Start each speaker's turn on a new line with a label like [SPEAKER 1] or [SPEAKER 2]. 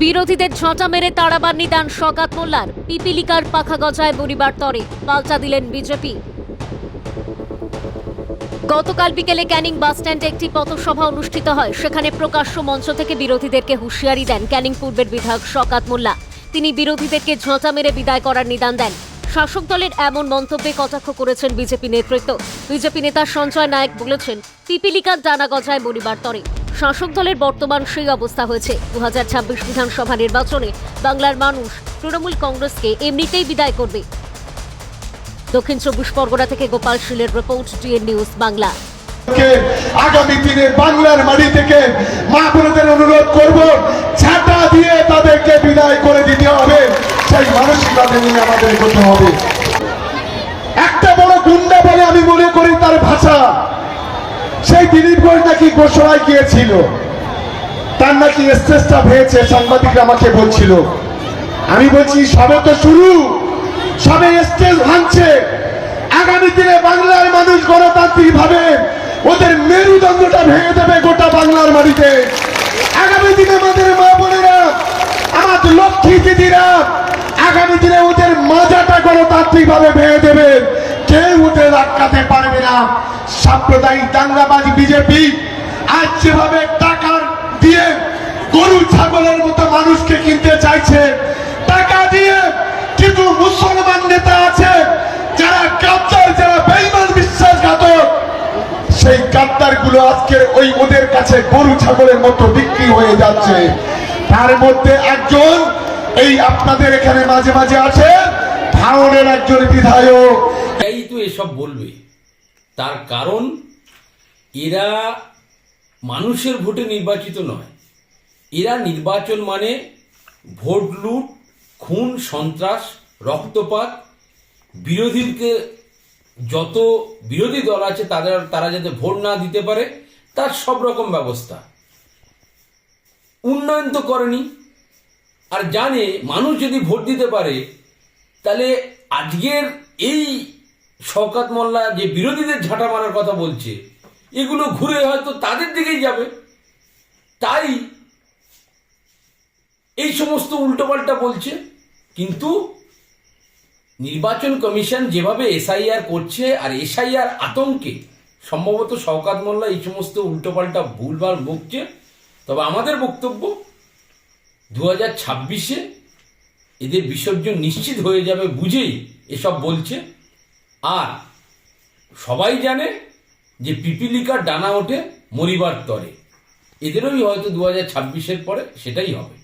[SPEAKER 1] বিরোধীদের ঝাঁটা মেরে তাড়াবার নিদান শকাত মোল্লার। পিপিলিকার পাখা গজায় বরিবার তরে, পাল্টা দিলেন বিজেপি। গতকাল বিকেলে ক্যানিং বাস স্ট্যান্ডে একটি পথসভা অনুষ্ঠিত হয়। সেখানে প্রকাশ্য মঞ্চ থেকে বিরোধীদেরকে হুঁশিয়ারি দেন ক্যানিং পূর্বের বিধায়ক শকাত মোল্লা। তিনি বিরোধীদেরকে ঝাঁটা মেরে বিদায় করার নিদান দেন। শাসক দলের এমন মন্তব্যে কটাক্ষ করেছেন বিজেপি নেতৃত্ব। বিজেপি নেতা সঞ্জয় নায়ক বলেছেন, পিপিলিকার ডানা গজায় বলিবার তরে। শাসক দলের বর্তমান সেই অবস্থা হয়েছে। দুহাজার ছাব্বিশ বিধানসভা নির্বাচনে বাংলার মানুষ তৃণমূল কংগ্রেসকে এমনিতেই বিদায় করবে। দক্ষিণ চব্বিশ পরগনা থেকে গোপাল শীলের রিপোর্ট টিএন নিউজ বাংলা।
[SPEAKER 2] আগামী দিনে বাংলার মাটি থেকে মা বোনদের অনুরোধ করব ছাটা দিয়ে তাদেরকে বিদায় করে দিতে হবে। সেই মানসিকতা নিয়ে আমাদের এগোতে হবে একটা বড় গুন্ডা বলে আমি মনে করি তার ভাষা সেই দিলীপ ঘোষ নাকি গোসরায় গিয়েছিল? তার নাকি স্টেজটা ভেঙেছে সাংবাদিকরা আমাকে বলছিল। আমি বলছি, সবে তো শুরু। সবে স্টেজ ভাঙছে। আগামী দিনে বাংলার মানুষ গণতান্ত্রিক ভাবে ওদের মেরুদণ্ডটা ভেঙে দেবে গোটা বাংলার মাটিতে। আগামী দিনে আমাদের মা বোনেরা, আমার লক্ষ্মী দিদিরা, আগামী দিনে ওদের মাজাটা গণতান্ত্রিক ভাবে ভেঙে দেবে। কেউ ওদের আটকাতে পারবে না। সাম্প্রদায়িক দাঙ্গাবাজ বিজেপি আজ যেভাবে টাকার দিয়ে গরু, ছাগলের মতো মানুষকে কিনতে চাইছে, টাকা দিয়ে কিন্তু মুসলমান নেতা আছে, যারা গাদ্দার, যারা বেইমান বিশ্বাসঘাতক, সেই গাদ্দারগুলো আজকে ওই ওদের কাছে গরু, ছাগলের মতো বিক্রি হয়ে যাচ্ছে। তার মধ্যে একজন, এই আপনাদের এখানে মাঝে মাঝে আছে ভাঙনের একজন বিধায়ক।
[SPEAKER 3] এসব বলবে। তার কারণ, এরা মানুষের ভোটে নির্বাচিত নয়। এরা নির্বাচন মানে ভোট লুট, খুন, সন্ত্রাস, রক্তপাত। বিরোধীকে যত বিরোধী দল আছে, তাদের, তারা যাতে ভোট না দিতে পারে, তার সব রকম ব্যবস্থা। উন্নয়ন তো করেনি। আর জানে মানুষ যদি ভোট দিতে পারে, তাহলে আজকের এই শওকাত মোল্লা যে বিরোধীদের ঝাঁটা মারার কথা বলছে, এগুলো ঘুরে হয়তো তাদের দিকেই যাবে। তাই এই সমস্ত উল্টোপাল্টা বলছে, কিন্তু নির্বাচন কমিশন যেভাবে এসআইআর করছে আর এসআইআর আতঙ্কে, সম্ভবত শওকাত মোল্লা এই সমস্ত উল্টোপাল্টা ভুলভাল বকছে, তবে আমাদের বক্তব্য দু হাজার ছাব্বিশে এদের বিসর্জন নিশ্চিত হয়ে যাবে বুঝেই এসব বলছে। আর সবাই জানে যে পিপিলিকার ডানা ওঠে মরিবার তরে। এদেরও হয়তো দু হাজার ছাব্বিশের পরে সেটাই হবে।